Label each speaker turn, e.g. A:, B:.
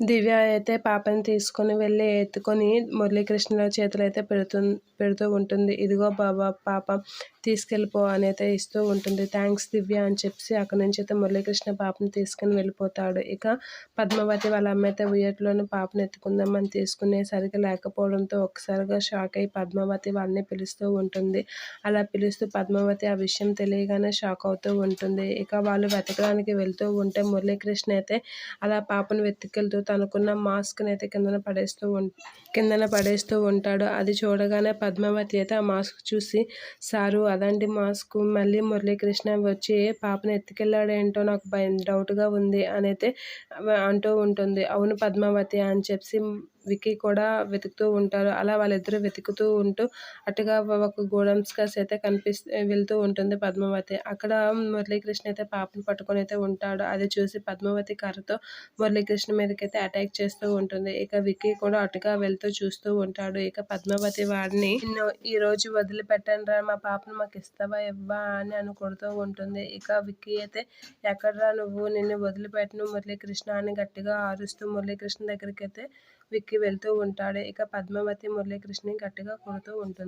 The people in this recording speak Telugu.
A: దివ్య అయితే పాపని తీసుకొని వెళ్ళి ఎత్తుకొని మురళీకృష్ణుల చేతులు అయితే పెడుతు పెడుతూ ఉంటుంది. ఇదిగో బాబా పాప తీసుకెళ్ళిపో అని అయితే ఇస్తూ ఉంటుంది. థ్యాంక్స్ దివ్య అని చెప్పి అక్కడి నుంచి అయితే మురళీకృష్ణ పాపని తీసుకుని వెళ్ళిపోతాడు. ఇక పద్మావతి వాళ్ళ అమ్మ అయితే ఉయ్యట్లోని పాపను ఎత్తుకుందామని తీసుకునేసరికి లేకపోవడంతో ఒక్కసారిగా షాక్ అయి పద్మావతి వాళ్ళని పిలుస్తూ ఉంటుంది. అలా పిలుస్తూ పద్మావతి ఆ విషయం తెలియగానే షాక్ అవుతూ ఉంటుంది. ఇక వాళ్ళు వెతకడానికి వెళ్తూ ఉంటే మురళీకృష్ణ అయితే అలా పాపను వెతుకెళ్తూ తనకున్న మాస్క్ని అయితే కిందన పడేస్తూ ఉం కిందన పడేస్తూ ఉంటాడు. అది చూడగానే పద్మావతి అయితే ఆ మాస్క్ చూసి సారు అదండి మాస్క్. మళ్ళీ మురళీకృష్ణ వచ్చి పాపను ఎత్తుకెళ్ళాడేంటో నాకు భయం డౌట్గా ఉంది అని అయితే అంటూ ఉంటుంది. అవును పద్మావతి అని చెప్పి విక్కీ కూడా వెతుకుతూ ఉంటారు. అలా వాళ్ళిద్దరూ వెతుకుతూ ఉంటూ అటుగా ఒక గోడౌన్స్ అయితే కనిపిస్తూ వెళ్తూ ఉంటుంది పద్మావతి. అక్కడ మురళీకృష్ణ అయితే పాపను పట్టుకొని అయితే ఉంటాడు. అది చూసి పద్మావతి కర్రతో మురళీకృష్ణ మీదకైతే అటాక్ చేస్తూ ఉంటుంది. ఇక విక్కీ కూడా అటుగా వెళ్తూ చూస్తూ ఉంటాడు. ఇక పద్మావతి వాడిని ఈ రోజు వదిలిపెట్టండి రా మా పాపను మాకు ఇస్తావా ఇవ్వా అని అని కొడుతూ ఉంటుంది. ఇక విక్కీ అయితే ఎక్కడరా నువ్వు? నిన్ను వదిలిపెట్టను మురళీకృష్ణ అని గట్టిగా ఆరుస్తూ మురళీకృష్ణ దగ్గరికి అయితే విక్కీ వెళ్తూ ఉంటాడు. ఇక పద్మావతి మురళీకృష్ణని గట్టిగా కొడుతూ ఉంటుంది.